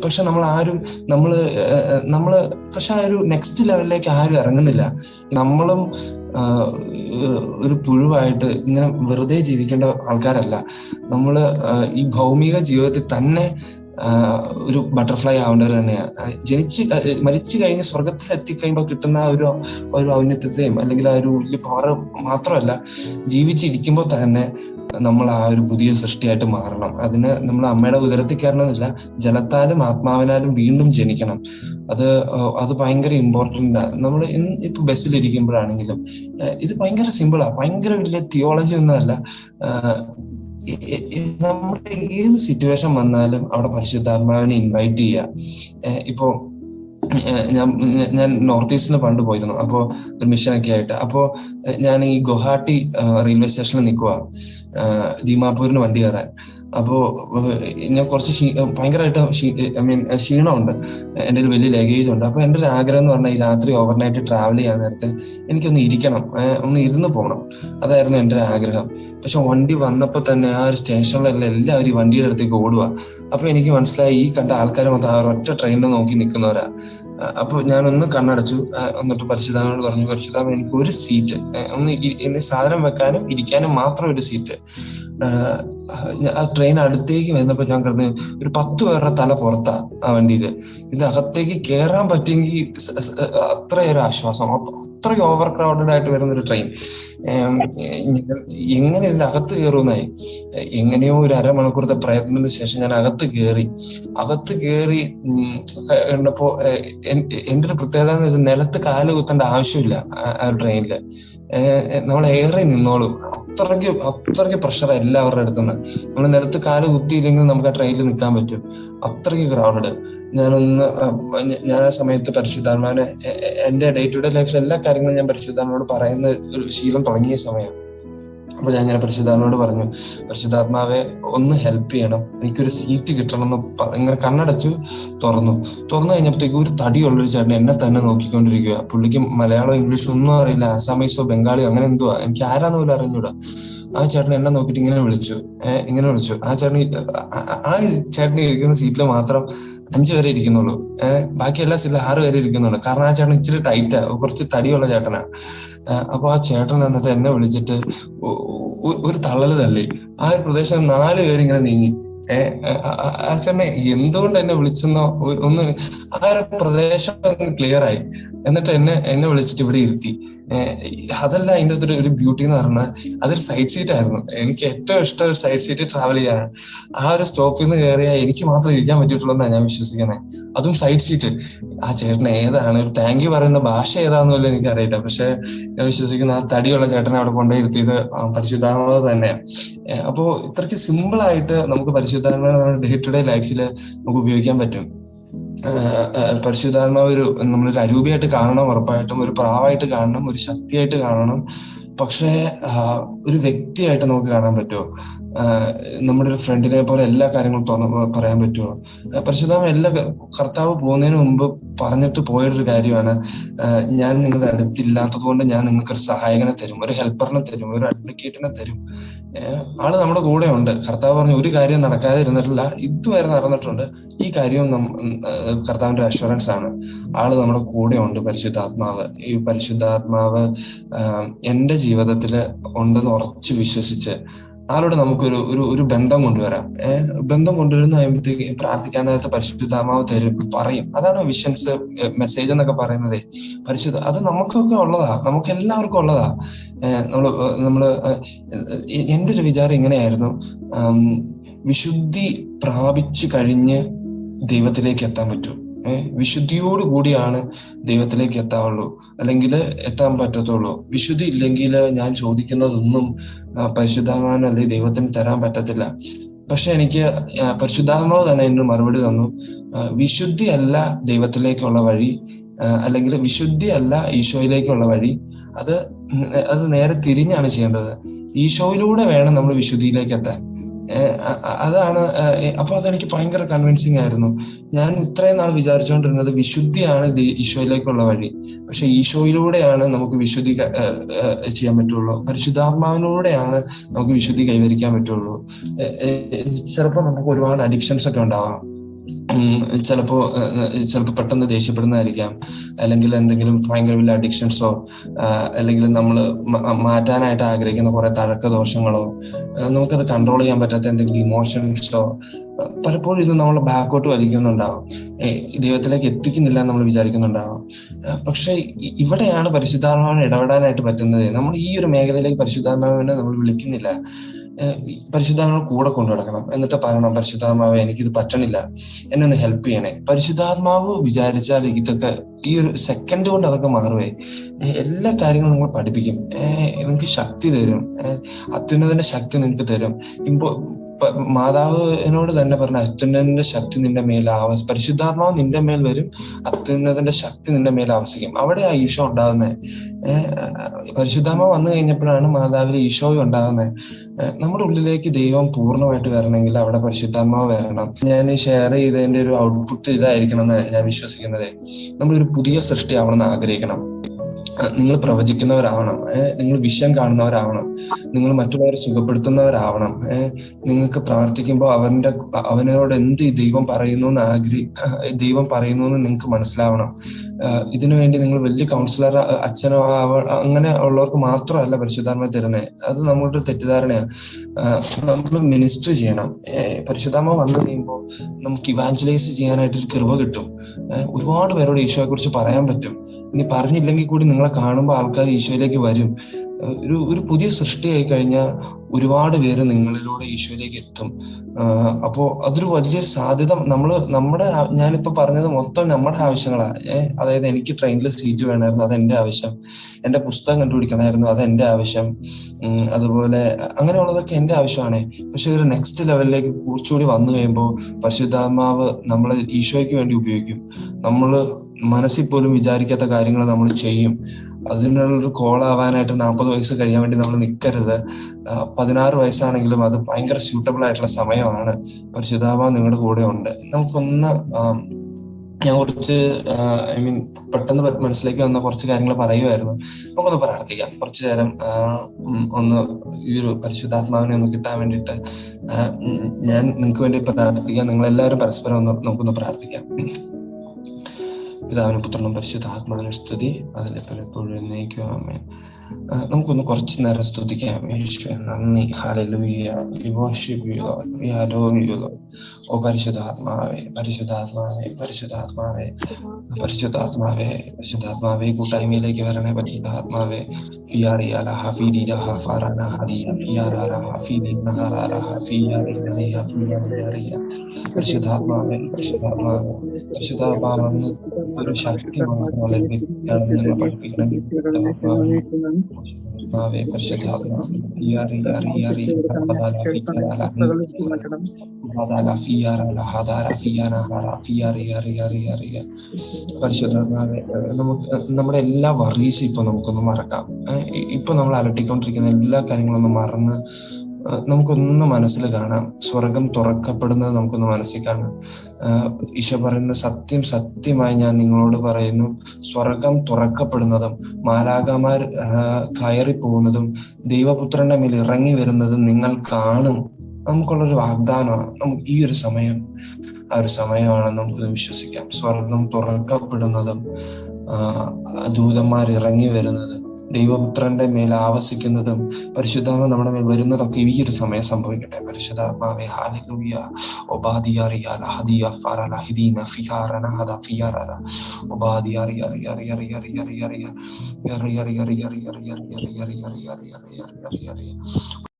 പക്ഷെ നമ്മൾ ആരും നമ്മൾ നമ്മൾ പക്ഷെ ആ ഒരു നെക്സ്റ്റ് ലെവലിലേക്ക് ആരും ഇറങ്ങുന്നില്ല. നമ്മളും ഒരു പുഴുവായിട്ട് ഇങ്ങനെ വെറുതെ ജീവിക്കേണ്ട ആൾക്കാരല്ല. നമ്മൾ ഈ ഭൗമിക ജീവിതത്തിൽ തന്നെ ഒരു ബട്ടർഫ്ലൈ ആവേണ്ടവർ തന്നെയാണ് ജനിച്ച് മരിച്ചു കഴിഞ്ഞ് സ്വർഗത്തിൽ എത്തിക്കഴിയുമ്പോൾ കിട്ടുന്ന ഒരു ഒരു ഔന്നത്യത്തെയും അല്ലെങ്കിൽ ആ ഒരു വലിയ പവർ മാത്രമല്ല ജീവിച്ചിരിക്കുമ്പോൾ തന്നെ നമ്മൾ ആ ഒരു പുതിയ സൃഷ്ടിയായിട്ട് മാറണം. അതിന് നമ്മൾ അമ്മയുടെ ഉദരത്തിൽ കയറണമെന്നില്ല ജലത്താലും ആത്മാവിനാലും വീണ്ടും ജനിക്കണം. അത് അത് ഭയങ്കര ഇമ്പോർട്ടന്റ് ആണ് നമ്മൾ ഇന്ന് ഇപ്പൊ ബസ്സിലിരിക്കുമ്പോഴാണെങ്കിലും ഇത് ഭയങ്കര സിമ്പിളാ ഭയങ്കര വലിയ തിയോളജി ഒന്നുമല്ല. നമ്മുടെ ഏത് സിറ്റുവേഷൻ വന്നാലും അവിടെ പരിശുദ്ധാത്മാവിനെ ഇൻവൈറ്റ് ചെയ്യുക. ഇപ്പോ ഞാൻ ഞാൻ നോർത്ത് ഈസ്റ്റിന് പണ്ട് പോയിരുന്നു. അപ്പോൾ മിഷനൊക്കെ ആയിട്ട്. അപ്പോൾ ഞാൻ ഈ ഗുവാഹട്ടി റെയിൽവേ സ്റ്റേഷനിൽ നിൽക്കുക ദീമാപൂരിന് വണ്ടി കയറാൻ. അപ്പോ ഞാൻ കുറച്ച് ഭയങ്കരമായിട്ട് ഐ മീൻ ക്ഷീണമുണ്ട്. എന്റെ ഒരു വലിയ ലഗേജ് ഉണ്ട്. അപ്പൊ എന്റെ ഒരു ആഗ്രഹം എന്ന് പറഞ്ഞാൽ ഈ രാത്രി ഓവർനൈറ്റ് ട്രാവൽ ചെയ്യാൻ നേരത്തെ എനിക്കൊന്ന് ഇരിക്കണം. ഒന്ന് ഇരുന്ന് പോകണം അതായിരുന്നു എന്റെ ഒരു ആഗ്രഹം. പക്ഷെ വണ്ടി വന്നപ്പോൾ തന്നെ ആ ഒരു സ്റ്റേഷനിലെല്ലാം എല്ലാവരും ഈ വണ്ടിയുടെ അടുത്തേക്ക് ഓടുക അപ്പൊ എനിക്ക് മനസ്സിലായി ഈ കണ്ട ആൾക്കാർ മൊത്തം ആ ഒറ്റ ട്രെയിനിൽ നോക്കി നിൽക്കുന്നവരാ അപ്പൊ ഞാനൊന്ന് കണ്ണടച്ചു. എന്നിട്ട് പരിശുദ്ധാമനോട് പറഞ്ഞു പരിശുദ്ധാമൻ എനിക്ക് ഒരു സീറ്റ്. ഒന്ന് സാധനം വെക്കാനും ഇരിക്കാനും മാത്രം ഒരു സീറ്റ്. ആ ട്രെയിൻ അടുത്തേക്ക് വന്നപ്പോ ഞാൻ കിടന്ന് ഒരു പത്ത് പേരുടെ തല പുറത്താ ആ വണ്ടിയിൽ. ഇത് അകത്തേക്ക് കയറാൻ പറ്റിയെങ്കിൽ അത്രയൊരു ആശ്വാസം. അത്രയും ഓവർ ക്രൗഡഡ് ആയിട്ട് വരുന്ന ഒരു ട്രെയിൻ എങ്ങനെ ഇതിന്റെ അകത്ത് കയറുമെന്നായി എങ്ങനെയോ ഒരു അരമണിക്കൂറത്തെ പ്രയത്നത്തിന് ശേഷം ഞാൻ അകത്ത് കയറി അകത്ത് കയറി കണ്ടപ്പോ എന്റെ ഒരു പ്രത്യേകത എന്ന് വെച്ചാൽ നിലത്ത് കാൽ കുത്തേണ്ട ആവശ്യമില്ല ആ ഒരു ട്രെയിനിൽ നമ്മൾ ഏറെ നിന്നോളും. അത്രയ്ക്ക് അത്രയ്ക്ക് പ്രഷർ എല്ലാവരുടെ അടുത്തുനിന്ന്. നമ്മൾ നിലത്ത് കാൽ കുത്തിയില്ലെങ്കിൽ നമുക്ക് ആ ട്രെയിനിൽ നിൽക്കാൻ പറ്റും. അത്രയ്ക്ക് ക്രൗഡഡ് ഞാനൊന്ന് ഞാൻ ആ സമയത്ത് പരിശുദ്ധാത്മാവിനെ എന്റെ ഡേ ടു ഡേ ലൈഫിൽ എല്ലാ കാര്യങ്ങളും ഞാൻ പരിശുദ്ധാത്മാവോട് പറയുന്ന ഒരു ശീലം തുടങ്ങിയ സമയം. അപ്പൊ ഞാൻ ഇങ്ങനെ പരിശുദ്ധാത്മാനോട് പറഞ്ഞു പരിശുദ്ധാത്മാവെ ഒന്ന് ഹെൽപ്പ് ചെയ്യണം. എനിക്കൊരു സീറ്റ് കിട്ടണം എന്ന് ഇങ്ങനെ കണ്ണടച്ചു തുറന്നു. തുറന്നു കഴിഞ്ഞപ്പോഴത്തേക്ക് ഒരു തടിയുള്ളൊരു ചേട്ടൻ എന്നെ തന്നെ നോക്കിക്കൊണ്ടിരിക്കുക പുള്ളിക്ക് മലയാളം ഇംഗ്ലീഷ് ഒന്നും അറിയില്ല. ആസാമീസോ ബംഗാളിയോ അങ്ങനെ എന്തുവാ? എനിക്ക് ആരാന്ന് പോലും അറിഞ്ഞൂടാ. ആ ചേട്ടൻ എന്നെ നോക്കിയിട്ട് ഇങ്ങനെ വിളിച്ചു. ഇങ്ങനെ വിളിച്ചു. ആ ചേട്ടൻ ആ ചേട്ടൻ ഇരിക്കുന്ന സീറ്റിൽ മാത്രം അഞ്ചു പേരെ ഇരിക്കുന്നുള്ളൂ. ബാക്കി എല്ലാ സീറ്റിലും ആറ് പേരെ ഇരിക്കുന്നുള്ളൂ. കാരണം ആ ചേട്ടൻ ഇച്ചിരി ടൈറ്റാ കുറച്ച് തടിയുള്ള ചേട്ടനാ. അപ്പൊ ആ ചേട്ടൻ എന്നിട്ട് എന്നെ വിളിച്ചിട്ട് ഒരു തള്ളൽ തള്ളി. ആ ഒരു പ്രദേശം നാല് പേരിങ്ങനെ നീങ്ങി. ആ ചേട്ടനെ എന്തുകൊണ്ട് എന്നെ വിളിച്ചെന്നോ ഒന്ന് ആ ഒരു പ്രദേശം ക്ലിയർ ആയി. എന്നിട്ട് എന്നെ എന്നെ വിളിച്ചിട്ട് ഇവിടെ ഇരുത്തി. അതല്ല അതിന്റെ അകത്തൊരു ഒരു ബ്യൂട്ടി എന്ന് പറഞ്ഞാൽ അതൊരു സൈഡ് സീറ്റ് ആയിരുന്നു. എനിക്ക് ഏറ്റവും ഇഷ്ടം ഒരു സൈഡ് സീറ്റ് ട്രാവൽ ചെയ്യാനാണ്. ആ ഒരു സ്റ്റോപ്പിൽ നിന്ന് കയറിയാൽ എനിക്ക് മാത്രം ഇരിക്കാൻ പറ്റിയിട്ടുള്ളൂ എന്നാണ് ഞാൻ വിശ്വസിക്കുന്നത് അതും സൈഡ് സീറ്റ് ആ ചേട്ടൻ ഏതാണ്? ഒരു താങ്ക് യു പറയുന്ന ഭാഷ ഏതാന്ന് പോലും എനിക്ക് അറിയില്ല പക്ഷെ ഞാൻ വിശ്വസിക്കുന്ന ആ തടിയുള്ള ചേട്ടനെ അവിടെ കൊണ്ടുപോയി ഇരുത്തിയത് പരിശുദ്ധാത്മാവ് തന്നെയാണ് അപ്പോൾ ഇത്രയ്ക്ക് സിമ്പിൾ ആയിട്ട് നമുക്ക് പരിശുദ്ധാത്മാവ് ഡേ ടു ഡേ ലൈഫിൽ നമുക്ക് ഉപയോഗിക്കാൻ പറ്റും. പരിശുദ്ധാത്മാവ് ഒരു നമ്മളൊരു അരൂപിയായിട്ട് കാണണം ഉറപ്പായിട്ടും ഒരു പ്രാവായിട്ട് കാണണം ഒരു ശക്തിയായിട്ട് കാണണം. പക്ഷേ ഒരു വ്യക്തിയായിട്ട് നമുക്ക് കാണാൻ പറ്റുമോ? നമ്മുടെ ഒരു ഫ്രണ്ടിനെ പോലെ എല്ലാ കാര്യങ്ങളും തുറന്ന് പറയാൻ പറ്റുമോ? പരിശുദ്ധാമ എല്ലാ കർത്താവ് പോകുന്നതിന് മുമ്പ് പറഞ്ഞിട്ട് പോയൊരു കാര്യമാണ്. ഞാൻ നിങ്ങളുടെ അടുത്തില്ലാത്തത് കൊണ്ട് ഞാൻ നിങ്ങൾക്ക് ഒരു സഹായകനെ തരും ഒരു ഹെൽപ്പറിനെ തരും ഒരു അഡ്വക്കേറ്റിനെ തരും. ആൾ നമ്മുടെ കൂടെ ഉണ്ട്. കർത്താവ് പറഞ്ഞ ഒരു കാര്യം നടക്കാതെ ഇരുന്നിട്ടില്ല. ഇതുവരെ നടന്നിട്ടുണ്ട്. ഈ കാര്യവും കർത്താവിന്റെ അഷുറൻസ് ആണ്. ആൾ നമ്മുടെ കൂടെ ഉണ്ട് പരിശുദ്ധാത്മാവ്. ഈ പരിശുദ്ധാത്മാവ് എന്റെ ജീവിതത്തിൽ ഉണ്ടെന്ന് ഉറച്ചു വിശ്വസിച്ച് ആളോട് നമുക്കൊരു ഒരു ഒരു ബന്ധം കൊണ്ടുവരാം. ബന്ധം കൊണ്ടുവരുന്ന കഴിയുമ്പോഴത്തേക്ക് പ്രാർത്ഥിക്കാൻ നേരത്തെ പരിശുദ്ധമാവ് തരും പറയും. അതാണ് വിഷൻസ് മെസ്സേജ് എന്നൊക്കെ പറയുന്നത്. പരിശുദ്ധ അത് നമുക്കൊക്കെ ഉള്ളതാ. നമുക്ക് എല്ലാവർക്കും ഉള്ളതാ. നമ്മൾ നമ്മൾ എന്റെ ഒരു വിചാരം ഇങ്ങനെയായിരുന്നു. വിശുദ്ധി പ്രാപിച്ചു കഴിഞ്ഞ് ദൈവത്തിലേക്ക് എത്താൻ പറ്റും. വിശുദ്ധിയോട് കൂടിയാണ് ദൈവത്തിലേക്ക് എത്താവുള്ളൂ. അല്ലെങ്കിൽ എത്താൻ പറ്റത്തുള്ളൂ. വിശുദ്ധി ഇല്ലെങ്കിൽ ഞാൻ ചോദിക്കുന്നതൊന്നും പരിശുദ്ധാത്മാവിന് അല്ലെങ്കിൽ ദൈവത്തിന് തരാൻ പറ്റത്തില്ല. പക്ഷെ എനിക്ക് പരിശുദ്ധാത്മാവ് തന്നെ എന്നൊരു മറുപടി തന്നു. വിശുദ്ധി അല്ല ദൈവത്തിലേക്കുള്ള വഴി അല്ലെങ്കിൽ വിശുദ്ധി അല്ല ഈശോയിലേക്കുള്ള വഴി. അത് അത് നേരെ തിരിഞ്ഞാണ് ചെയ്യേണ്ടത്. ഈശോയിലൂടെ വേണം നമ്മൾ വിശുദ്ധിയിലേക്ക് എത്താൻ. അതാണ് അപ്പൊ അതെനിക്ക് ഭയങ്കര കൺവിൻസിങ് ആയിരുന്നു. ഞാൻ ഇത്രയും നാൾ വിചാരിച്ചുകൊണ്ടിരുന്നത് വിശുദ്ധിയാണ് ഈശോയിലേക്കുള്ള വഴി. പക്ഷെ ഈശോയിലൂടെയാണ് നമുക്ക് വിശുദ്ധി ചെയ്യാൻ പറ്റുള്ളൂ. പരിശുദ്ധാത്മാവിലൂടെയാണ് നമുക്ക് വിശുദ്ധി കൈവരിക്കാൻ പറ്റുള്ളൂ. ചിലപ്പോൾ നമുക്ക് ഒരുപാട് അഡിക്ഷൻസ് ഒക്കെ ഉണ്ടാവാം. ചിലപ്പോ ചിലപ്പോൾ പെട്ടെന്ന് ദേഷ്യപ്പെടുന്നതായിരിക്കാം. അല്ലെങ്കിൽ എന്തെങ്കിലും ഭയങ്കര വലിയ അഡിക്ഷൻസോ അല്ലെങ്കിൽ നമ്മൾ മാറ്റാനായിട്ട് ആഗ്രഹിക്കുന്ന കുറെ തഴക്ക ദോഷങ്ങളോ നമുക്കത് കൺട്രോൾ ചെയ്യാൻ പറ്റാത്ത എന്തെങ്കിലും ഇമോഷൻസോ പലപ്പോഴും ഇത് നമ്മൾ ബാക്കോട്ട് വലിക്കുന്നുണ്ടാവും. ദൈവത്തിലേക്ക് എത്തിക്കുന്നില്ല നമ്മൾ വിചാരിക്കുന്നുണ്ടാവും. പക്ഷെ ഇവിടെയാണ് പരിശുദ്ധാത്മാവിനെ ഇടപെടാനായിട്ട് പറ്റുന്നത്. നമ്മൾ ഈ ഒരു മേഖലയിലേക്ക് പരിശുദ്ധാത്മാവിനെ നമ്മൾ വിളിക്കുന്നില്ല. പരിശുദ്ധാത്മാവ് കൂടെ കൊണ്ടു നടക്കണം. എന്നിട്ട് പറയണം പരിശുദ്ധാത്മാവ് എനിക്കിത് പറ്റണില്ല. എന്നെ ഒന്ന് ഹെൽപ്പ് ചെയ്യണേ. പരിശുദ്ധാത്മാവ് വിചാരിച്ചാൽ ഇതൊക്കെ ഈ ഒരു സെക്കൻഡ് കൊണ്ട് അതൊക്കെ മാറുവേ. എല്ലാ കാര്യങ്ങളും നിങ്ങൾ പഠിപ്പിക്കും. നിങ്ങൾക്ക് ശക്തി തരും. അത്യുന്നതിന്റെ ശക്തി നിങ്ങൾക്ക് തരും. ഇമ്പോ മാതാവിനോട് തന്നെ പറഞ്ഞ അത്യുന്നതിന്റെ ശക്തി നിന്റെ മേൽ ആവ പരിശുദ്ധാത്മാവ് നിന്റെ മേൽ വരും അത്യുന്നതിന്റെ ശക്തി നിന്റെ മേൽ ആവസിക്കും. അവിടെ ആ ഈശോ ഉണ്ടാകുന്നത് പരിശുദ്ധാത്മാവ് വന്നു കഴിഞ്ഞപ്പോഴാണ് മാതാവിൽ ഈശോയും ഉണ്ടാകുന്നത് നമ്മുടെ ഉള്ളിലേക്ക് ദൈവം പൂർണമായിട്ട് വരണമെങ്കിൽ അവിടെ പരിശുദ്ധാത്മാവ് വരണം. ഞാൻ ഷെയർ ചെയ്തതിന്റെ ഒരു ഔട്ട്പുട്ട് ഇതായിരിക്കണം എന്ന് ഞാൻ വിശ്വസിക്കുന്നത്. നമ്മളൊരു പുതിയ സൃഷ്ടി ആവണമെന്ന് ആഗ്രഹിക്കണം. നിങ്ങൾ പ്രവചിക്കുന്നവരാവണം. നിങ്ങൾ വിഷയം കാണുന്നവരാവണം. നിങ്ങൾ മറ്റുള്ളവരെ സുഖപ്പെടുത്തുന്നവരാവണം. നിങ്ങൾക്ക് പ്രാർത്ഥിക്കുമ്പോൾ അവന്റെ അവനോട് എന്ത് ദൈവം പറയുന്നു എന്ന് ആഗ്രഹി ദൈവം പറയുന്നു എന്ന് നിങ്ങൾക്ക് മനസ്സിലാവണം. ഇതിനു വേണ്ടി നിങ്ങൾ വലിയ കൗൺസിലർ അച്ഛനോ അങ്ങനെ ഉള്ളവർക്ക് മാത്രമല്ല പരിശുദ്ധാത്മ തരുന്നത് അത് നമ്മളുടെ തെറ്റിദ്ധാരണയാണ്. നമ്മൾ മിനിസ്റ്റർ ചെയ്യണം. പരിശുദ്ധാത്മ വന്നു കഴിയുമ്പോൾ നമുക്ക് ഇവാഞ്ചലൈസ് ചെയ്യാനായിട്ട് ഒരു കൃപ കിട്ടും. ഒരുപാട് പേരോട് ഈശോയെ കുറിച്ച് പറയാൻ പറ്റും. ഇനി പറഞ്ഞില്ലെങ്കിൽ കൂടി നിങ്ങളെ കാണുമ്പോൾ ആൾക്കാർ ഈശോയിലേക്ക് വരും. ഒരു ഒരു പുതിയ സൃഷ്ടിയായി കഴിഞ്ഞാൽ ഒരുപാട് പേര് നിങ്ങളിലൂടെ ഈശോയിലേക്ക് എത്തും. അപ്പോൾ അതൊരു വലിയൊരു സാധ്യത നമ്മൾ നമ്മുടെ ഞാനിപ്പോൾ പറഞ്ഞത് മൊത്തം നമ്മുടെ ആവശ്യങ്ങളാണ് അതായത് എനിക്ക് ട്രെയിനിൽ സീറ്റ് വേണമായിരുന്നു അത് എന്റെ ആവശ്യം. എന്റെ പുസ്തകം കണ്ടുപിടിക്കണമായിരുന്നു അത് എന്റെ ആവശ്യം. അതുപോലെ അങ്ങനെയുള്ളതൊക്കെ എന്റെ ആവശ്യമാണ്. പക്ഷെ ഒരു നെക്സ്റ്റ് ലെവലിലേക്ക് കുറച്ചുകൂടി വന്നു കഴിയുമ്പോൾ പരിശുദ്ധാത്മാവ് നമ്മൾ ഈശോയ്ക്ക് വേണ്ടി ഉപയോഗിക്കും. നമ്മൾ മനസ്സിൽ പോലും വിചാരിക്കാത്ത കാര്യങ്ങൾ നമ്മൾ ചെയ്യും. അതിനുള്ളൊരു കോൾ ആവാനായിട്ട് നാൽപ്പത് വയസ്സ് കഴിയാൻ വേണ്ടി നമ്മൾ നിൽക്കരുത് പതിനാറ് വയസ്സാണെങ്കിലും അത് ഭയങ്കര സ്യൂട്ടബിൾ ആയിട്ടുള്ള സമയമാണ്. പരിശുദ്ധാവ നിങ്ങളുടെ കൂടെ ഉണ്ട്. നമുക്കൊന്ന് ഞാൻ കുറച്ച് ഐ മീൻ പെട്ടെന്ന് മനസ്സിലേക്ക് വന്ന കുറച്ച് കാര്യങ്ങൾ പറയുമായിരുന്നു നമുക്കൊന്ന് പ്രാർത്ഥിക്കാം. കുറച്ചു നേരം ഒന്ന് ഈ ഒരു പരിശുദ്ധാത്മാവിനെ ഒന്ന് കിട്ടാൻ വേണ്ടിയിട്ട് ഞാൻ നിങ്ങൾക്ക് വേണ്ടി പ്രാർത്ഥിക്കാം. നിങ്ങളെല്ലാവരും പരസ്പരം ഒന്ന് നമുക്കൊന്ന് പ്രാർത്ഥിക്കാം. പിതാവിനും പുത്രനും പരിശുദ്ധാത്മാവിനും സ്തുതി. അതിലെ പലപ്പോഴും എന്നേക്കും അമ്മേ നമുക്കൊന്ന് കുറച്ചു നേരം സ്തുതിക്കാം. യേശു നന്ദി. ഹാലലുയ്യ ഓ പരിശുദ്ധാത്മാവേ പരിശുദ്ധാത്മാവേ പരിശുദ്ധാത്മാവേ പരിശുദ്ധാത്മാവേ പരിശുദ്ധാത്മാവേ കൂട്ടായ്മയിലേക്ക് വരണേ പരിശുദ്ധാത്മാവേ. ഫിയാറിയ ലഹ ഫീരി ലഹ ഫാറാന ഹദിയ ഫിയാറ ലഹ ഫീരി നഹറ ലഹ ഫിയാറി ലഹ ഫിയാറിയ പരിശുദ്ധാത്മാവേ പരിശുദ്ധാത്മാവേ പരിശുദ്ധാത്മാവെന്ന് ഒരു ശക്തി നമ്മുടെ എല്ലാ വറീസും ഇപ്പൊ നമുക്കൊന്ന് മറക്കാം. ഇപ്പൊ നമ്മൾ അലട്ടിക്കൊണ്ടിരിക്കുന്ന എല്ലാ കാര്യങ്ങളും ഒന്ന് മറന്ന് നമുക്കൊന്ന് മനസ്സിൽ കാണാം. സ്വർഗം തുറക്കപ്പെടുന്നത് നമുക്കൊന്ന് മനസ്സിൽ കാണാം. ഈശോ പറയുന്ന സത്യം സത്യമായി ഞാൻ നിങ്ങളോട് പറയുന്നു. സ്വർഗം തുറക്കപ്പെടുന്നതും മാലാകമാർ കയറി പോകുന്നതും ദൈവപുത്രന്റെ മേൽ ഇറങ്ങി വരുന്നതും നിങ്ങൾ കാണും. നമുക്കുള്ളൊരു വാഗ്ദാനമാണ്. നമുക്ക് ഈ ഒരു സമയം ആ ഒരു സമയമാണെന്ന് നമുക്ക് വിശ്വസിക്കാം. സ്വർഗം തുറക്കപ്പെടുന്നതും ദൂതന്മാർ ഇറങ്ങി വരുന്നതും ദൈവപുത്രന്റെ മേൽ ആവസിക്കുന്നതും പരിശുദ്ധാത്മ നമ്മുടെ മേൽ വരുന്നതൊക്കെ ഈ ഒരു സമയം സംഭവിക്കട്ടെ. പരിശുദ്ധാത്മാവെ ഹദ